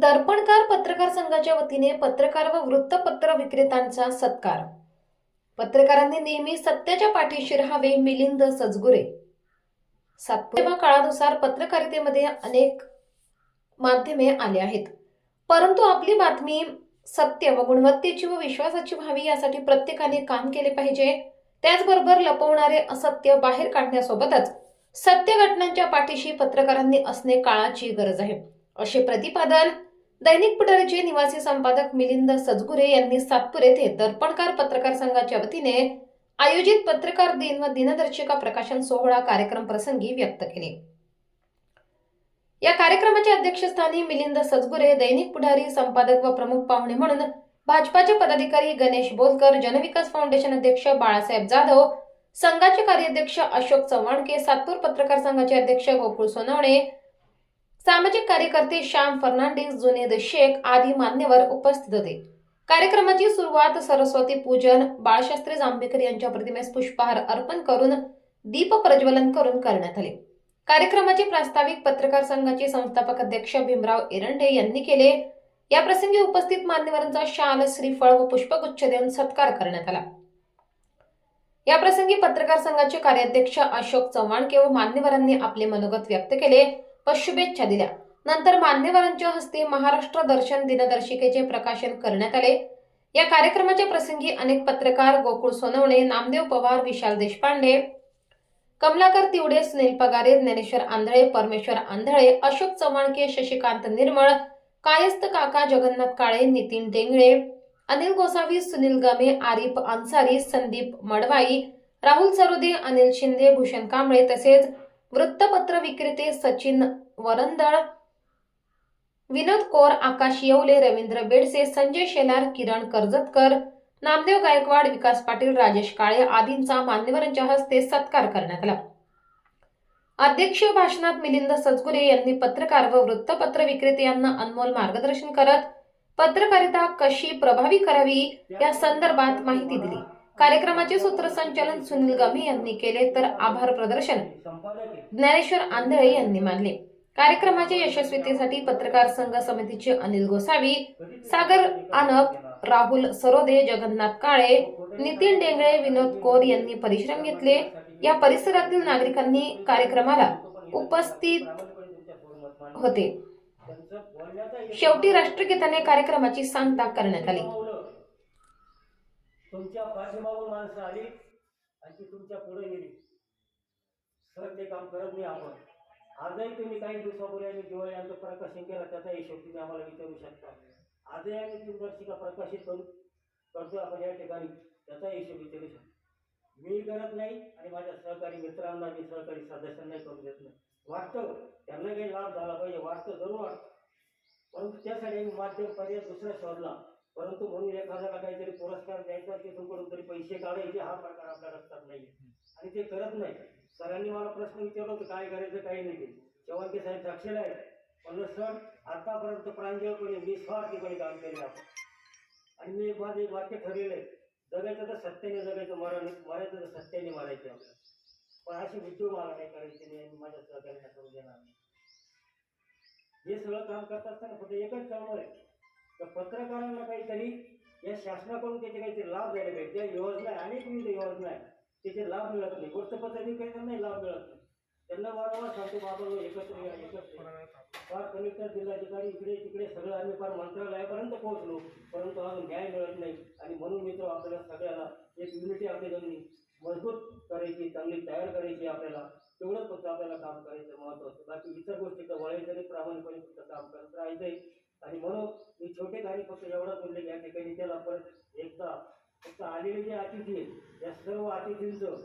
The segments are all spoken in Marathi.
दर्पणकार पत्रकार संघाच्या वतीने पत्रकार व वृत्तपत्र विक्रेत्यांचा सत्कार. पत्रकारांनी नेहमी सत्याच्या पाठीशी राहावे मिलिंद सजगुरे. सातपुतेवा काळानुसार पत्रकारितेमध्ये अनेक माध्यमे आले आहेत. परंतु आपली बातमी सत्य व गुणवत्तेची व विश्वासाची व्हावी यासाठी प्रत्येकाने काम केले पाहिजे. त्याचबरोबर लपवणारे असत्य बाहेर काढण्यासोबतच सत्य घटनांच्या पाठीशी पत्रकारांनी असणे काळाची गरज आहे. असे प्रतिपादन दैनिक पुढारीचे निवासी संपादक मिलिंद सजगुरे यांनी सातपूर येथे दर्पणकार पत्रकार संघाच्या वतीने आयोजित पत्रकार दिन व दिनदर्शिका प्रकाशन सोहळा कार्यक्रम प्रसंगी व्यक्त केले. या कार्यक्रमाच्या अध्यक्षस्थानी मिलिंद सजगुरे दैनिक पुढारी संपादक व प्रमुख पाहुणे म्हणून भाजपाचे पदाधिकारी गणेश बोलकर जनविकास फाउंडेशन अध्यक्ष बाळासाहेब जाधव संघाचे कार्याध्यक्ष अशोक चव्हाणके सातपूर पत्रकार संघाचे अध्यक्ष गोकुळ सोनवणे सामाजिक कार्यकर्ते श्याम फर्नांडिस जुनेद शेख आदी मान्यवर उपस्थित होते. कार्यक्रमाची सुरुवात सरस्वती पूजन बाळशास्त्री जांभेकर यांच्या प्रतिमेस पुष्पहार अर्पण करून दीप प्रज्वलन करून करण्यात आले. कार्यक्रमाचे प्रास्ताविक पत्रकार संघाचे संस्थापक अध्यक्ष भीमराव एरंडे यांनी केले. या प्रसंगी उपस्थित मान्यवरांचा शाल श्रीफळ व पुष्पगुच्छ देऊन सत्कार करण्यात आला. या प्रसंगी पत्रकार संघाचे कार्याध्यक्ष अशोक चव्हाणके व मान्यवरांनी आपले मनोगत व्यक्त केले. व शुभेच्छा दिल्या. नंतर मान्यवरांच्या हस्ते महाराष्ट्र दर्शन दिनदर्शिकेचे प्रकाशन करण्यात आले. या कार्यक्रमाच्या प्रसंगी अनेक पत्रकार गोकुळ सोनवणे नामदेव पवार विशाल देशपांडे कमलाकर तिवडे सुनील पगारे ज्ञानेश्वर आंधळे परमेश्वर आंधळे अशोक चव्हाणके शशिकांत निर्मळ कायस्थ काका जगन्नाथ काळे नितीन डेंगळे अनिल गोसावी सुनील गमे आरिफ अन्सारी संदीप मडवाई राहुल सरोदे अनिल शिंदे भूषण कांबळे तसेच वृत्तपत्र विक्रेते सचिन वरंदळ विनोद कौर आकाश येवले रवींद्र बेडसे संजय शेलार किरण कर्जतकर नामदेव गायकवाड विकास पाटील राजेश काळे आदींचा मान्यवरांच्या हस्ते सत्कार करण्यात आला. अध्यक्ष भाषणात मिलिंद सजगुरे यांनी पत्रकार व वृत्तपत्र विक्रेते यांना अनमोल मार्गदर्शन करत पत्रकारिता कशी प्रभावी करावी या संदर्भात माहिती दिली. कार्यक्रमाचे सूत्रसंचालन सुनील गमे यांनी केले तर आभार प्रदर्शन ज्ञानेश्वर आंधळे यांनी मानले. कार्यक्रमाच्या यशस्वीतेसाठी पत्रकार संघ समितीचे अनिल गोसावी सागर आनप राहुल सरोदे जगन्नाथ काळे नितीन डेंगळे विनोद कौर यांनी परिश्रम घेतले. या परिसरातील नागरिकांनी कार्यक्रमाला उपस्थित होते. शेवटी राष्ट्रगीताने कार्यक्रमाची सांगता करण्यात आली. तुमच्या पाठीमागून माणसं आली आणि ती तुमच्यापुढे गेली. सर ते काम करत नाही आपण. आजही तुम्ही काही दिवसापूर्वी आम्ही दिवाळी यांचं प्रकाशन केलं त्याचा हिशोब तुम्ही आम्हाला विचारू शकता. आजही आम्ही दिनदर्शिका प्रकाशित करू करतो आपण या ठिकाणी. त्याचा हिशोब विचारू शकतो. मी करत नाही आणि माझ्या सहकारी मित्रांना मी सहकारी सदस्यांनाही करू देत नाही. वाटतं त्यांना काही लाभ झाला पाहिजे वाटतं जरूर वाटतं. परंतु त्यासाठी आम्ही माध्यम पर्याय दुसरा शोधला. परंतु म्हणून एखाद्याला काहीतरी पुरस्कार द्यायचा तिथून तरी पैसे काढायचे हा प्रकार आपल्या रक्तात नाही आणि ते करत नाही सरांनी मला प्रश्न विचारला होता काय करायचं काही नाही? ते साहेब साक्षीला आहे म्हणलं सर आतापर्यंत प्रांजळपणे निस्वार्थीपणे काम केले आपण. आणि मी माझं एक वाक्य ठरलेलं आहे. जगायचं तर सत्याने जगायचं मरण मरायचं तर सत्याने मारायचं आपल्याला. पण अशी उद्योग मला नाही करायची नाही माझ्या सहकार्यांना करू देणार नाही. हे सगळं काम करत असताना फक्त एकच चळवळ आहे. तर पत्रकारांना काहीतरी या शासनाकडून त्याचे काहीतरी लाभ द्यायला पाहिजे. त्या योजना आहे अनेक विविध योजना आहे त्याचे लाभ मिळत नाही. वृत्तपत्र विक्रेत्यांनाही लाभ मिळत नाही. त्यांना वारंवार सांगतो बाबा हो, एकत्र या एकत्र फार कलेक्टर जिल्हाधिकारी इकडे तिकडे सगळं आम्ही फार मंत्रालयापर्यंत पोहोचलो. परंतु अजून न्याय मिळत नाही. आणि म्हणून मित्र आपल्याला सगळ्याला एक युनिटी आपल्याकडे मजबूत करायची चांगली तयार करायची आपल्याला. तेवढंच फक्त आपल्याला काम करायचं महत्त्वाचं. बाकी इतर गोष्टी तर वळायचं प्रामाणिकपणे फक्त काम करत राहायचंय. आणि म्हणून मी छोटे काही फक्त एवढंच म्हणले की या ठिकाणी त्याला परत एकदा फक्त आलेले जे अतिथी आहेत या सर्व अतिथींचं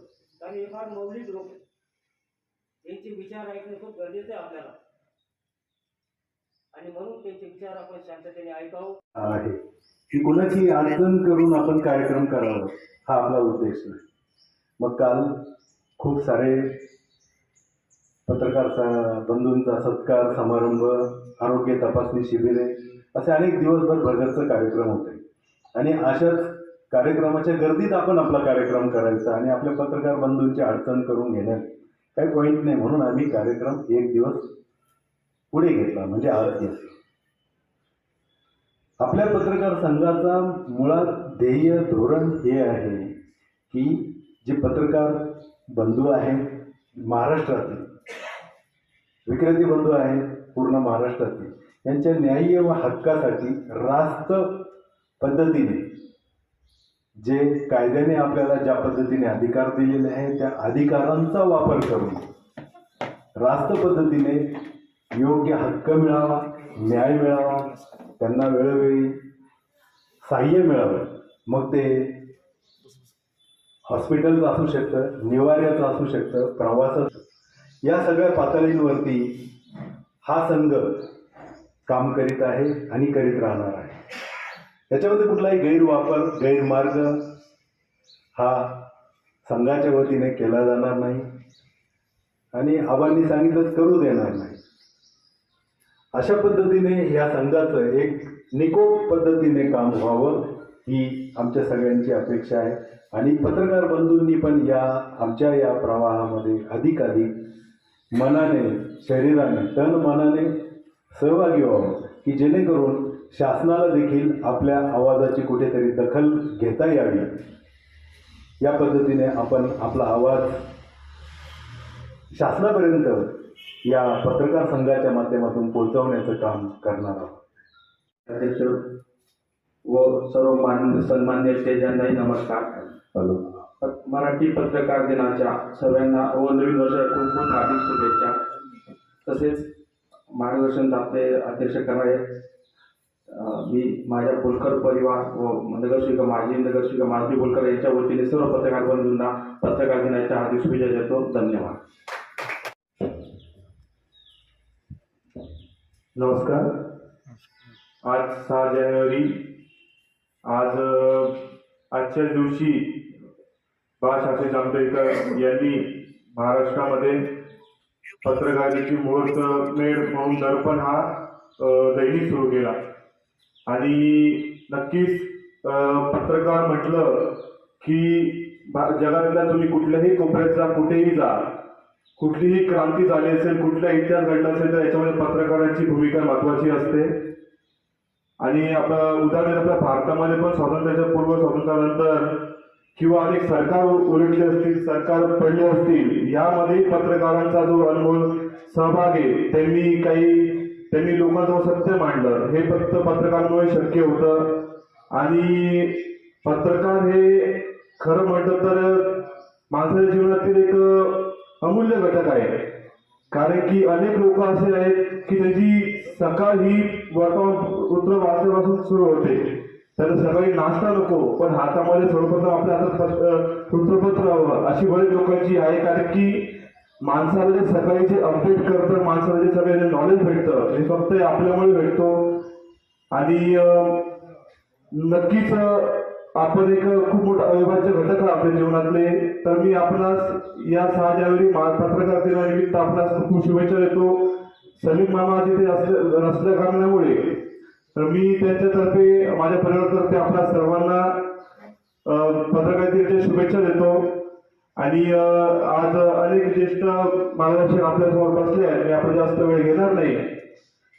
कारण हे फार मौलिक लोक त्यांचे विचार ऐकणं खूप गरजेचं आहे आपल्याला. आणि म्हणून त्यांचे विचार आपण शांततेने ऐकावं. आहे. की कुणाची अडचण करून आपण कार्यक्रम करावा हा आपला उद्देश नाही. मग काल खूप सारे पत्रकार बंधूंचा सत्कार समारंभ आरोग्य तपासणी शिबिरे असे अनेक दिवसभर भरगतचे कार्यक्रम होते. आणि अशाच कार्यक्रमाच्या गर्दीत आपण आपला कार्यक्रम करायचा आणि आपल्या पत्रकार बंधूंची अडचण करून घेण्यात काही पॉईंट नाही म्हणून आम्ही कार्यक्रम एक दिवस पुढे घेतला म्हणजे आज घेतला. आपल्या पत्रकार संघाचा मुळात ध्येय धोरण हे आहे की जे पत्रकार बंधू आहेत महाराष्ट्रातील विक्रेते बंधू आहेत पूर्ण महाराष्ट्रातील. यांच्या न्याय्य व हक्कासाठी रास्त पद्धतीने जे कायद्याने आपल्याला ज्या पद्धतीने अधिकार दिलेले आहे त्या अधिकारांचा वापर करून रास्त पद्धतीने योग्य हक्क मिळावा न्याय मिळावा त्यांना वेळोवेळी सहाय्य मिळावं. मग ते हॉस्पिटलचं असू शकतं निवाऱ्याचं असू शकतं प्रवासाचं या सगळ्या पातळींवरती हा संघ काम करीत आहे आणि करीत राहणार आहे. त्याच्यामध्ये कुठलाही गैरवापर गैरमार्ग हा संघाच्या वतीने केला जाणार नाही आणि आबांनी सांगितलं करू देणार नाही. अशा पद्धतीने या संघाचं एक निकोप पद्धतीने काम व्हावं ही आमच्या सगळ्यांची अपेक्षा आहे. आणि पत्रकार बंधूंनी पण या आमच्या या प्रवाहामध्ये अधिकाधिक मनाने शरीराने तन मनाने सहभागी व्हावं की जेणेकरून शासनाला देखील आपल्या आवाजाची कुठेतरी दखल घेता यावी. या पद्धतीने आपण आपला आवाज शासनापर्यंत या पत्रकार संघाच्या माध्यमातून पोहोचवण्याचं काम करणार आहोत. अध्यक्ष व सर्व मान सन्मान्य नमस्कार. हॅलो. मराठी पत्रकार दिनाच्या सर्वांना व नवीन वर्षाच्या खूप खूप हार्दिक शुभेच्छा. तसेच मार्गदर्शन आपले अध्यक्ष करावे. मी माझ्या बोलकर परिवार व नगरसेविका माजी नगरसेविका माजी बोलकर यांच्या वतीने सर्व पत्रकार बंधूंना पत्रकार दिनाच्या हार्दिक शुभेच्छा देतो. धन्यवाद. नमस्कार. आज सहा जानेवारी. आज आजच्या दिवशी बाळशास्त्री जांभेकर यांनी महाराष्ट्रामध्ये पत्रकारितेची मुहूर्त मेळ म्हणून दर्पण हा दैनिक सुरू केला. आणि नक्कीच पत्रकार म्हटलं की जगातल्या तुम्ही कुठल्याही कोपऱ्यात जा कुठेही जा कुठलीही क्रांती झाली असेल कुठला इतिहास घडला असेल तर याच्यामध्ये पत्रकारांची भूमिका महत्वाची असते. आणि आपलं उदाहरण आपल्या भारतामध्ये पण स्वातंत्र्याच्या पूर्व स्वातंत्र्यानंतर किंवा अनेक सरकार उलटले असतील सरकार पडले असतील यामध्ये पत्रकारांचा जो अनुभव सहभाग आहे त्यांनी काही त्यांनी लोकांचं सत्य मांडलं. हे फक्त पत्रकारांमुळे शक्य होतं. आणि पत्रकार हे खरं म्हटलं तर माणसाच्या जीवनातील एक अमूल्य घटक आहे. कारण की अनेक लोक असे आहेत की त्याची सकाळ ही वर्तमानपत्र वाचल्यापासून सुरू होते. त्याला सकाळी नाश्ता नको पण हातामध्ये सर्वप्रथम आपल्या हातात वृत्तपत्र हवं अशी बरेच लोकांची आहे. कारण की माणसाला जे सकाळी जे अपडेट करतं माणसाला जे सगळं नॉलेज भेटतं. हे फक्त आपल्यामुळे भेटतो. आणि नक्कीच आपण एक खूप मोठा अविभाज्य घटक आहे आपल्या जीवनातले. तर मी आपणास या सहा जानेवारी मा- पत्रकार दिनानिमित्त आपणास खूप शुभेच्छा देतो. सलीम मामा तिथे असल्या नसल्या कारणामुळे तर मी त्यांच्यातर्फे माझ्या परिवारातर्फे आपल्या सर्वांना पत्रकारितेच्या शुभेच्छा देतो. आणि आज अनेक ज्येष्ठ मार्गदर्शक आपल्यासमोर बसले आणि आपण जास्त वेळ घेणार नाही.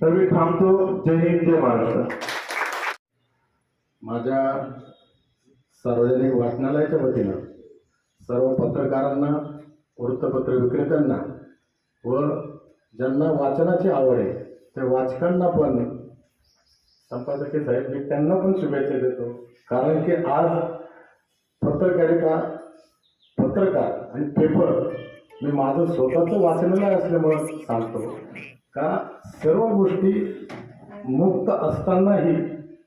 तर मी थांबतो. जय हिंद जय महाराष्ट्र. माझ्या सार्वजनिक वाचनालयाच्या वतीनं सर्व पत्रकारांना वृत्तपत्र विक्रेत्यांना व ज्यांना वाचनाची आवड आहे त्या वाचकांना पण संपादकीय साहेब मी त्यांना पण शुभेच्छा देतो. कारण की आज पत्रकारिता पत्रकार आणि पेपर मी माझं स्वतःचं वाचनालय असल्यामुळं सांगतो का सर्व गोष्टी मुक्त असतानाही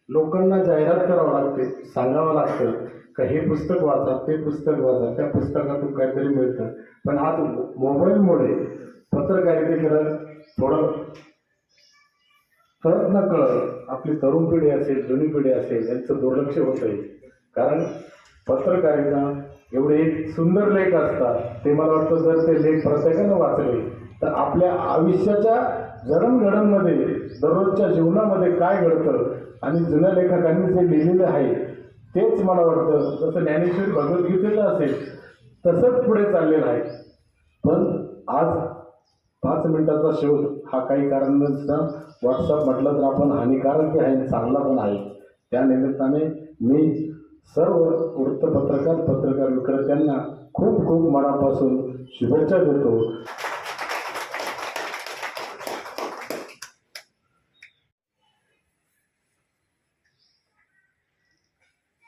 लोकांना जाहिरात करावं लागते सांगावं लागतं का हे पुस्तक वाचा ते पुस्तक वाचा त्या पुस्तकातून काहीतरी मिळतं. पण आज मोबाईलमुळे पत्रकारितेकडं थोडं कळत न कळत आपली तरुण पिढी असेल जुनी पिढी असेल यांचं दुर्लक्ष होत आहे. कारण पत्रकारिता एवढे एक सुंदर लेख असतात. ते मला वाटतं जर ते लेख प्रत्येकानं वाचले तर आपल्या आयुष्याच्या जडणघडणमध्ये दररोजच्या जीवनामध्ये काय घडतं आणि जुन्या लेखकांनी जे लिहिलेलं आहे तेच मला वाटतं जसं ज्ञानेश्वर भगवद्गीतेचं असेल तसंच पुढे चाललेलं आहे. पण आज पाच मिनिटाचा शोध हा काही कारणांचा व्हॉट्सअप म्हटलं तर आपण हानिकारक आहे चांगला पण आहे. त्या निमित्ताने मी सर्व वृत्तपत्रकार पत्रकार विक्रेत्यांना खूप खूप मनापासून शुभेच्छा देतो.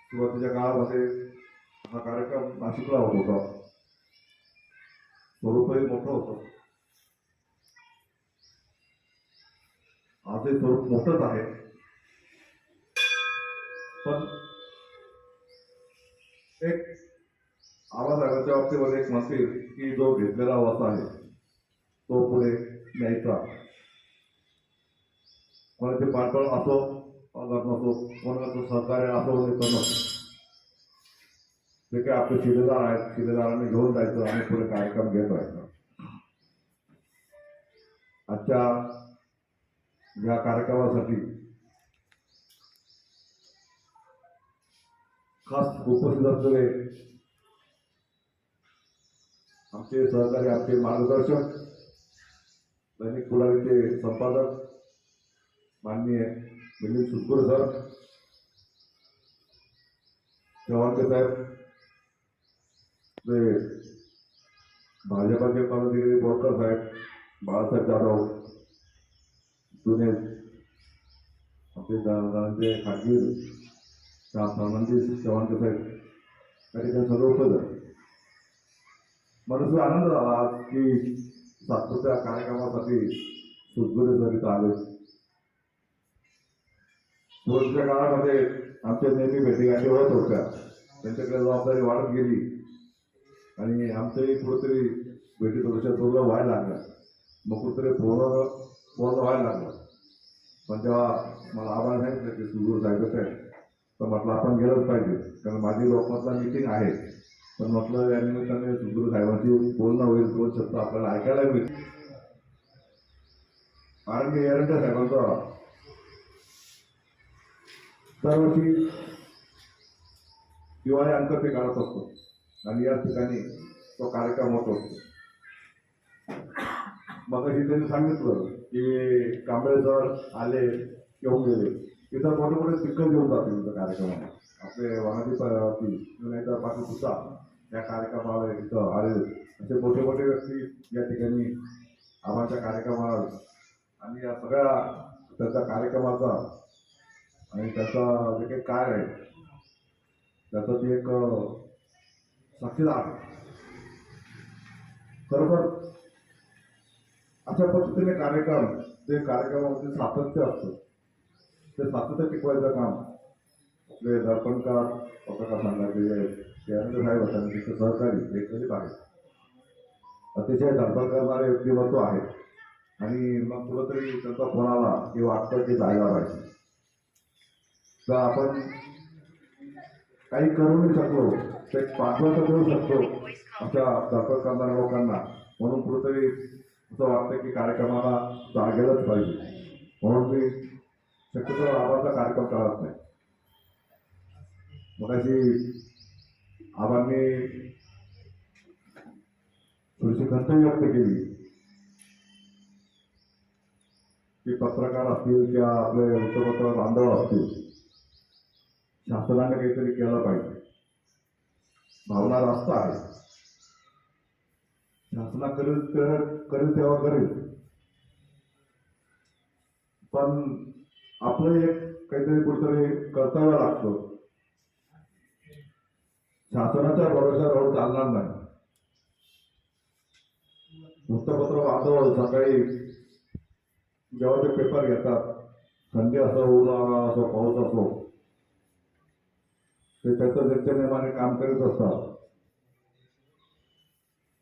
सुरुवातीच्या काळामध्ये हा कार्यक्रम नाशिकला होत होता. स्वरूपही मोठं होतं. आजही स्वरूप मोठंच आहे. पण एक आवाजाच्या बाबतीवर एक नसेल की जो घेतलेला आवाज आहे तो पुढे न्यायचा. कोणाचे पाठबळ असो पगार नसो कोणाचं सहकार्य असो नसो. जे काही आपले शिलेदार आहेत शिलेदारांनी घेऊन जायचं आणि पुढे कार्यक्रम घेत राहायचं. आजच्या या कार्यक्रमासाठी खास उपस्थित असलेले आमचे सहकारी आमचे मार्गदर्शक दैनिक पुढारीचे संपादक माननीय मिलिंद सुटकुरे सर चव्हाणके साहेब ते भाजपाचे पदाधिकारी बोरकर साहेब बाळासाहेब जाधव जुने आपले दादांचे खाजगी श्याम फर्नांडिस चव्हाणके साहेब या ठिकाणी सर्व उपस्थित मला आनंद झाला की सातपूरच्या कार्यक्रमासाठी सुटकुरे सर इथं आले. सुरुवातीच्या काळामध्ये आमच्या नेहमी भेटीगाठी होत होत्या. त्यांच्याकडे जबाबदारी वाढत गेली. आणि आमच्याही कुठेतरी भेटी थोड्याशा थोडं व्हायला लागल्या मग कुठेतरी पूर्ण पूर्ण व्हायला लागलं. पण तेव्हा मला आभार सांगितलं की सुदूर साहेबच आहे. तर म्हटलं आपण गेलंच पाहिजे. कारण माझी लोकमतला मिटिंग आहे. पण म्हटलं या निमित्ताने सुदूर साहेबांची बोलणं होईल दोन शब्द आपल्याला ऐकायला मिळेल. कारण की एरंडा साहेबांचा दरवर्षी दिवाळी अंतर ते काढत असतो. आणि या ठिकाणी तो कार्यक्रम होत असतो. मग त्यांनी सांगितलं. की कांबळे सर आले येऊन गेले. इथं मोठे मोठे स्पीकर घेऊन जातील इथं कार्यक्रमाला. आपले वाहनाची नाही तर पाटील सुद्धा या कार्यक्रमाला इथं आले. असे मोठे मोठे व्यक्ती या ठिकाणी आम्हाच्या कार्यक्रमाला आणि या सगळ्या त्याचा कार्यक्रमाचा आणि त्याचा जे काही काय आहे त्याचं ते एक साक्षीदार खरोखर अशा पद्धतीने कार्यक्रम ते कार्यक्रमामध्ये सातत्य असतं ते सातत्य टिकवायचं काम. आपले दर्पणकार पत्रकार संघाचे जयंत साहेब होते सहकारी एक गरीब आहेत. अतिशय दर्पण करणारे व्यक्तिमत्व आहेत आणि मग कुठंतरी त्यांचा फोन आला की वाटतं की जायला पाहिजे. तर आपण काही करू शकलो ते पाठवत करू शकतो अशा दर्पण करणाऱ्या लोकांना म्हणून कुठंतरी असं वाटतं की कार्यक्रमाला जागेलच पाहिजे. म्हणून मी शक्यतो आवाजचा कार्यक्रम टाळत नाही. मग अशी आबांनी थोडीशी खंत व्यक्त केली. की पत्रकार असतील किंवा आपले वृत्तपत्र बांधव असतील शासनाने काहीतरी केलं पाहिजे. भावना रास्त आहे. शासना करेल तर करेल तेव्हा करेल. पण आपलं एक काहीतरी कुठतरी कर्तव्य लागतं. शासनाच्या भरोश्यावर चालणार नाही. वृत्तपत्र वाचवलं सकाळी जेव्हा ते पेपर घेतात थंडी असो उन्हाळा असो पाऊस असो ते त्याचं नित्यनियमाने काम करीत असतात.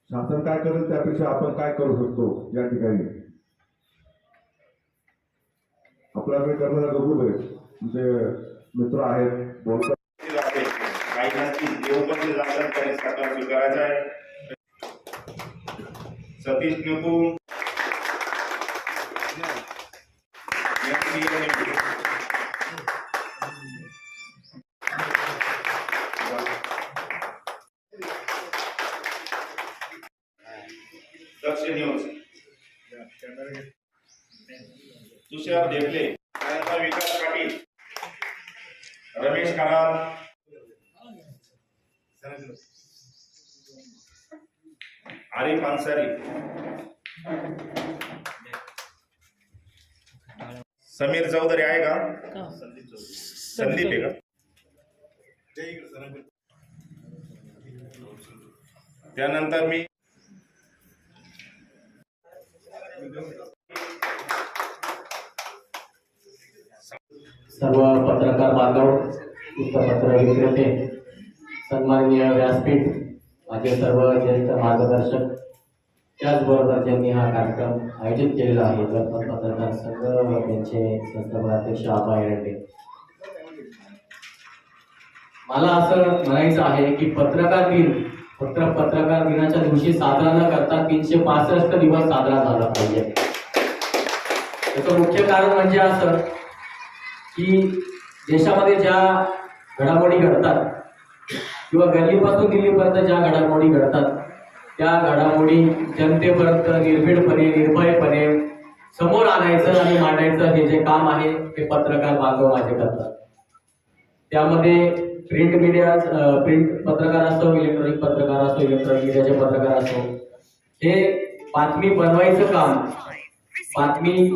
शासन काय करेल त्यापेक्षा आपण काय करू शकतो या ठिकाणी? आपला वेळ करणारा लोक आहे म्हणजे मित्र आहेत बोलतात. काही नसतील ते उपस्थित राहतात त्याने स्वीकारायचा आहे. सतीश नको तुषार देवले त्यानंतर विकास पाटील रमेश कराड. आरिफ अन्सारी. समीर चौधरी आहे का? संदीप आहे का? त्यानंतर मी सर्व पत्रकार बांधव वृत्तपत्र विक्रेते सन्माननीय व्यासपीठ माझे सर्व ज्येष्ठ मार्गदर्शक त्याचबरोबर ज्यांनी हा कार्यक्रम आयोजित केलेला आहे वर्तमान पत्रकार संघ यांचे संस्थापनाध्यक्ष आबा एरंडे मला असं म्हणायचं आहे की पत्रकार दिन फक्त पत्रकार दिनाच्या दिवशी साजरा न करता तीनशे पासष्ट दिवस साजरा झाला पाहिजे. त्याचं मुख्य कारण म्हणजे असं की देशामध्ये ज्या घडामोडी घडतात किंवा गल्लीपासून दिल्लीपर्यंत ज्या घडामोडी घडतात त्या घडामोडी जनतेपर्यंत निर्भीडपणे निर्भयपणे समोर आणायचं आणि मांडायचं हे जे काम आहे ते पत्रकार बांधव माझे करतात. त्यामध्ये प्रिंट मीडिया प्रिंट पत्रकार असो इलेक्ट्रॉनिक पत्रकार असो इलेक्ट्रॉनिक मीडियाचे पत्रकार असो हे बातमी बनवायचं काम बातमी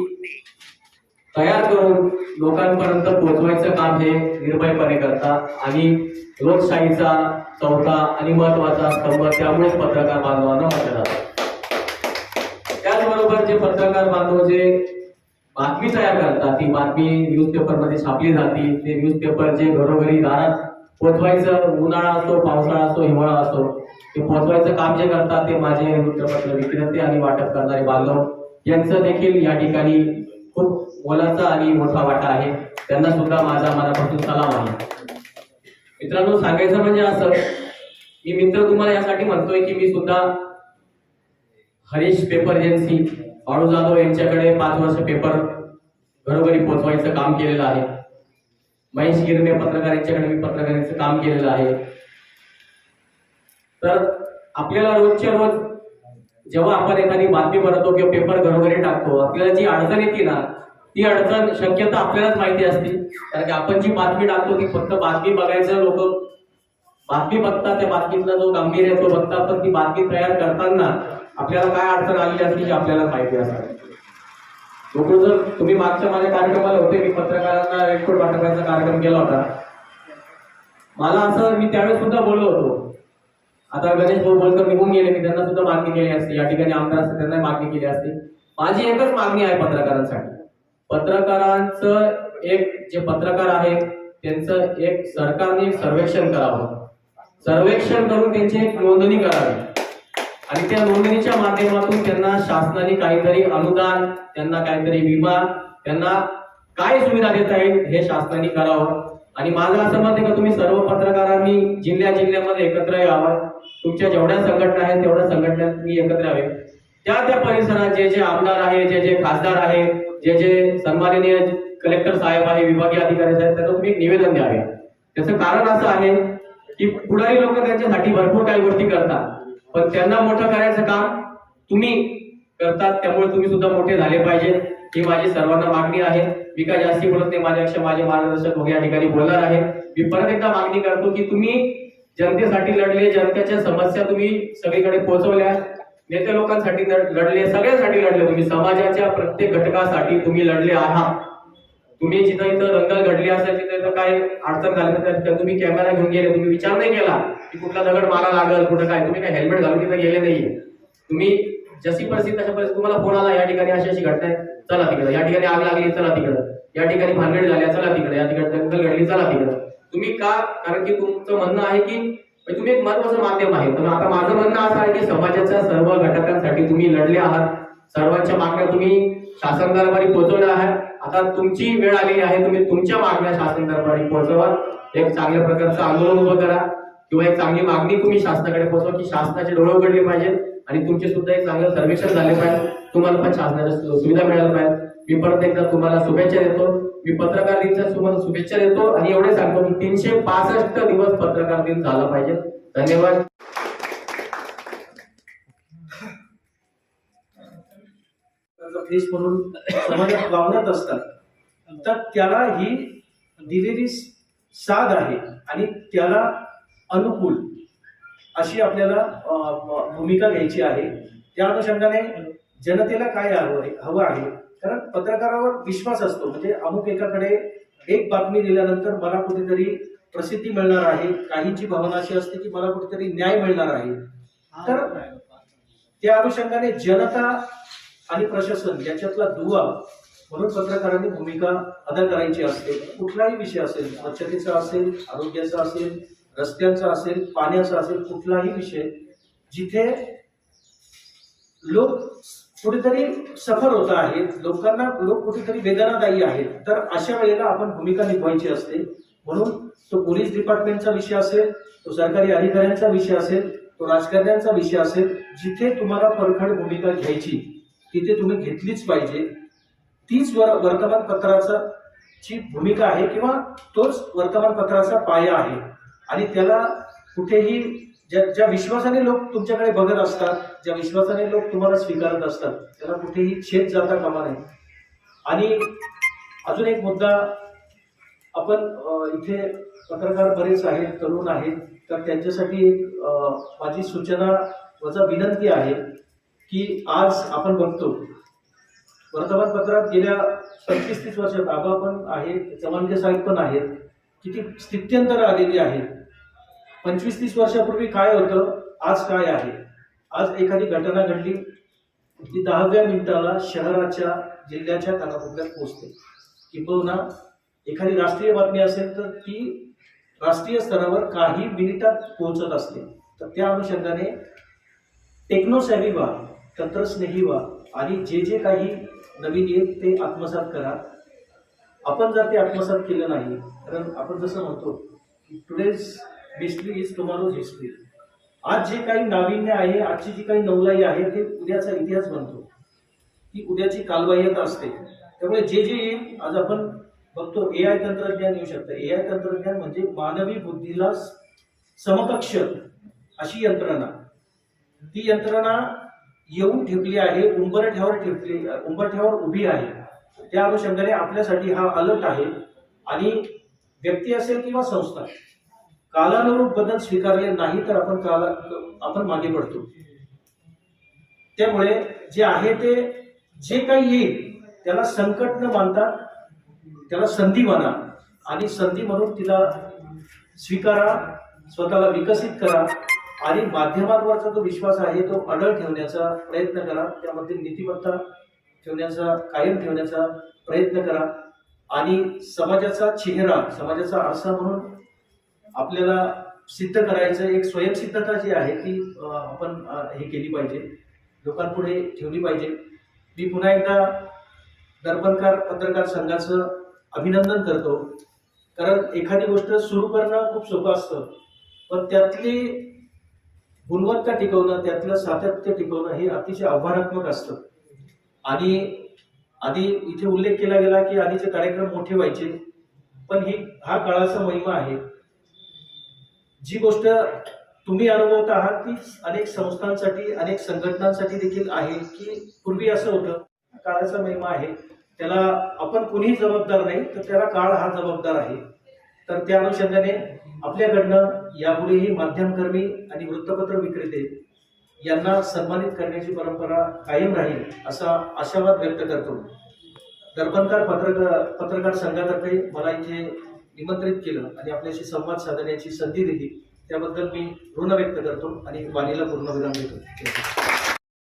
तयार करून लोकांपर्यंत पोहोचवायचं काम हे निर्भयपणे करतात आणि लोकशाहीचा चौथा आणि महत्त्वाचा स्तंभ त्यामुळेच पत्रकार बांधवांना म्हटलं जातं. त्याचबरोबर जे पत्रकार बांधव जे बातमी तयार करतात ती बातमी न्यूजपेपरमध्ये छापली जाते. ते न्यूजपेपर जे घरोघरी दारात पोचवायचं उन्हाळा असो पावसाळा असो हिवाळा असो ते पोचवायचं काम जे करतात ते माझे वृत्तपत्र विक्रेते आणि वाटप करणारे बांधव यांचं देखील या ठिकाणी खूप मोलाचा आणि मोठा वाटा आहे. त्यांना सुद्धा माझा मनापासून सलाम आहे. मित्रांनो सांगायचं म्हणजे असं मी मित्र तुम्हाला यासाठी म्हणतोय की मी सुद्धा हरीश पेपर एजन्सी बाळू जाधव यांच्याकडे पाच वर्ष पेपर घरोघरी पोचवायचं काम केलेलं आहे. महेश गिरणे पत्रकार यांच्याकडे मी पत्रकारांचं काम केलेलं आहे. तर आपल्याला रोजच्या रोज जेव्हा आपण एखादी बातमी बनवतो किंवा पेपर घरोघरी टाकतो आपल्याला जी अडचण येते ना ती अडचण शक्यता आपल्यालाच माहिती असते. कारण की आपण जी बातमी टाकतो ती फक्त बातमी बघायचं लोक बातमी बघतात त्या बातमीतला जो गांभीर्य आहे तो बघतात. पण ती बातमी तयार करताना आपल्याला काय अडचण आलेली असते हे आपल्याला माहिती असतात लोक जर तुम्ही मागच्या माझ्या कार्यक्रमाला होते मी पत्रकारांना रेडकोट पाठवण्याचा कार्यक्रम केला होता. मला असं मी त्यावेळेस सुद्धा बोललो होतो. आता गणेश भाऊ बोलकर निघून गेले. मी त्यांना सुद्धा मागणी केली असते. या ठिकाणी आमदार असते त्यांना मागणी केली असते. माझी एकच मागणी आहे पत्रकारांसाठी. पत्रकारांचं एक जे पत्रकार आहेत त्यांचं एक सरकारने सर्वेक्षण करावं. सर्वेक्षण करून त्यांची एक नोंदणी करावी. आणि त्या नोंदणीच्या माध्यमातून त्यांना शासनाने काहीतरी अनुदान त्यांना काहीतरी विमा त्यांना काय सुविधा देता येईल हे शासनाने करावं. आणि माझं असं मत आहे का तुम्ही सर्व पत्रकारांनी जिल्ह्या जिल्ह्यामध्ये एकत्र यावं. तुमच्या जेवढ्या संघटना आहेत तेवढ्या संघटना तुम्ही एकत्र यावे. त्या त्या परिसरात जे जे आमदार आहे जे जे खासदार आहेत जे जे सन्माननीय कलेक्टर साहेब आहे विभागीय अधिकारी साहेब त्यांना तुम्ही एक निवेदन द्यावे. त्याचं कारण असं आहे की पुढारी लोक त्यांच्यासाठी भरपूर काही गोष्टी करतात. पण त्यांना मोठं करायचं काम तुम्ही करतात त्यामुळे तुम्ही सुद्धा मोठे झाले पाहिजे. ही माझी सर्वांना मागणी आहे. मी काय जास्ती बोलत नाही माझ्यापेक्षा माझे मार्गदर्शक लोक या ठिकाणी बोलणार आहे मी परत एकदा मागणी करतो की तुम्ही जनतेसाठी लढले जनतेच्या समस्या तुम्ही सगळीकडे पोहोचवल्या. नेते लोकांसाठी लढले सगळ्यांसाठी लढले. तुम्ही समाजाच्या प्रत्येक घटकासाठी तुम्ही लढले आहात. तुम्ही जिथं इथं दंगल घडली असेल तिथे इथं काय अडचण झाली तर तुम्ही कॅमेरा घेऊन गेले तुम्ही विचार नाही केला की कुठला दगड मारा लागल कुठं काय. तुम्ही काय हेल्मेट घालून तिथे गेले नाहीये तुम्ही जशी परिस्थिती तशा परिस्थिती तुम्हाला फोन आला या ठिकाणी अशी अशी घटना आहे चला तिकडे. या ठिकाणी आग लागली चला तिकडं. या ठिकाणी भानगड झाल्या चला तिकडे. या ठिकाणी दंगल घडली चला तिकडं. तुम्ही का? कारण की तुमचं म्हणणं आहे की म्हणजे तुम्ही एक महत्वाचं माध्यम आहे. तर आता माझं म्हणणं असं आहे की समाजाच्या सर्व घटकांसाठी तुम्ही लढले आहात. सर्वांच्या मागण्या तुम्ही शासन दरबारी पोहोचवल्या आहात. आता तुमची वेळ आलेली आहे. तुम्ही तुमच्या मागण्या शासन दरबारी पोहोचवा. एक चांगल्या प्रकारचं आंदोलन उभं करा किंवा एक चांगली मागणी तुम्ही शासनाकडे पोहोचवा की शासनाचे डोळे उघडले पाहिजेत आणि तुमचे सुद्धा एक चांगलं सर्वेक्षण झाले पाहिजे. तुम्हाला पण शासनाच्या सुविधा मिळाल्या पाहिजे मी परत एकदा तुम्हाला शुभेच्छा देतो. मी पत्रकार दिनच्या तुम्हाला शुभेच्छा देतो आणि एवढे सांगतो की तीनशे पासष्ट दिवस पत्रकार दिन झाला पाहिजे. धन्यवाद. फेस म्हणून समाजात वावरत असतात. तर त्याला ही दिलेली साध आहे आणि त्याला अनुकूल अशी आपल्याला भूमिका घ्यायची आहे. त्या अनुषंगाने जनतेला काय हवं आहे हवं आहे? कारण पत्रकारावर विश्वास असतो. म्हणजे अमुक एकाकडे एक बातमी दिल्यानंतर मला कुठेतरी प्रसिद्धी मिळणार आहे. काहींची भावना अशी असते की मला कुठेतरी न्याय मिळणार आहे. तर त्या अनुषंगाने जनता आणि प्रशासन याच्यातला दुवा म्हणून पत्रकारांनी भूमिका अदा करायची असते. कुठलाही विषय असेल स्वच्छतेचा असेल आरोग्याचा असेल रस्त्यांचा असेल पाण्याचा असेल कुठलाही विषय जिथे लोक कुठेतरी सफर होत आहेत. लोकांना लोक कुठेतरी वेदनादायी आहेत. तर अशा वेळेला आपण भूमिका निभवायची असते. म्हणून तो पोलीस डिपार्टमेंटचा विषय असेल तो सरकारी अधिकाऱ्यांचा विषय असेल तो राजकारण्यांचा विषय असेल जिथे तुम्हाला परखड भूमिका घ्यायची तिथे तुम्ही घेतलीच पाहिजे. तीच वर वर्तमानपत्राचा ची भूमिका आहे किंवा तोच वर्तमानपत्राचा पाया आहे. आणि त्याला कुठेही ज्या ज्या विश्वासाने लोक तुमच्याकडे बघत असतात ज्या विश्वासाने लोक तुम्हाला स्वीकारत असतात त्याला कुठेही छेद जाता कामा नये. आणि अजून एक मुद्दा आपण इथे पत्रकार बरेच आहेत तरुण आहेत तर त्यांच्यासाठी एक माझी सूचना वजा विनंती आहे की आज आपण बघतो वर्तमानपत्रात गेल्या पंचवीस तीस वर्षात आबा पण आहेत चव्हाणके साहेब पण आहेत किती स्थित्यंतर आलेली आहेत. पंचवीस तीस वर्षापूर्वी काय होतं? आज काय आहे? आज एखादी घटना घडली ती दहाव्या मिनिटाला शहराच्या जिल्ह्याच्या कानाकोपऱ्यात पोहोचते. किंबहुना एखादी राष्ट्रीय बातमी असेल तर ती राष्ट्रीय स्तरावर काही मिनिटात पोहोचत असते. तर त्या अनुषंगाने टेक्नोसॅव्ही व्हा तंत्रस्नेही व्हा आणि जे जे काही नवीन येत ते आत्मसात करा. आपण जर ते आत्मसात केलं नाही कारण आपण जसं म्हणतो की today's mystery is tomorrow's history आज जे काही नाविन्य आहे आजची जी काही नवलाई आहे ते उद्याचा इतिहास बनतो. ही उद्याची कालबाह्यता असते. त्यामुळे जे जे येईल आज आपण बघतो ए आय तंत्रज्ञान येऊ शकतं. ए आय तंत्रज्ञान म्हणजे मानवी बुद्धीला समकक्ष अशी यंत्रणा. ती यंत्रणा येऊन ठेवली आहे उंबरठ्यावर ठेपली उंबरठ्यावर उभी आहे. त्या अनुषंगाने आपल्यासाठी हा अलर्ट आहे. आणि व्यक्ती असेल किंवा संस्था कालानुरूप बदल स्वीकारले नाही तर आपण काला आपण मागे पडतो. त्यामुळे जे आहे ते जे काही येईल त्याला संकट न मानता त्याला संधी माना आणि संधी म्हणून तिला स्वीकारा स्वतःला विकसित करा आणि माध्यमांवरचा जो विश्वास आहे तो अडळ ठेवण्याचा प्रयत्न करा. त्यामध्ये नीतिमत्ता ठेवण्याचा कायम ठेवण्याचा प्रयत्न करा आणि समाजाचा चेहरा समाजाचा आरसा म्हणून आपल्याला सिद्ध करायचं एक स्वयंसिद्धता जी आहे ती आपण हे केली पाहिजे. लोकांपुढे ठेवली पाहिजे. मी पुन्हा एकदा दर्पणकार पत्रकार संघाचं अभिनंदन करतो. कारण एखादी गोष्ट सुरू करणं खूप सोपं असतं. पण त्यातली गुणवत्ता टिकवणं त्यातलं सातत्य टिकवणं हे अतिशय आव्हानात्मक असतं. आणि आधी इथे उल्लेख केला गेला की आधीचे कार्यक्रम मोठे व्हायचे. पण ही हा काळाचा महिमा आहे. जी गोष्ट तुम्ही अनुभवत आहात ती अनेक संस्थांसाठी अनेक संघटनांसाठी देखील आहे की पूर्वी असं होतं काळाचा महिमा आहे त्याला आपण कुणीही जबाबदार नाही तर त्याला काळ हा जबाबदार आहे. तर त्या अनुषंगाने आपल्याकडनं यापुढेही माध्यमकर्मी आणि वृत्तपत्र विक्रेते यांना सन्मानित करण्याची परंपरा कायम राहील असा आशावाद व्यक्त करतो. दर्पणकार पत्रकार पत्रकार संघातर्फे मला इथे निमंत्रित केलं आणि आपल्याशी संवाद साधण्याची संधी दिली त्याबद्दल मी ऋण व्यक्त करतो आणि वाणीला पूर्ण विराम देतो.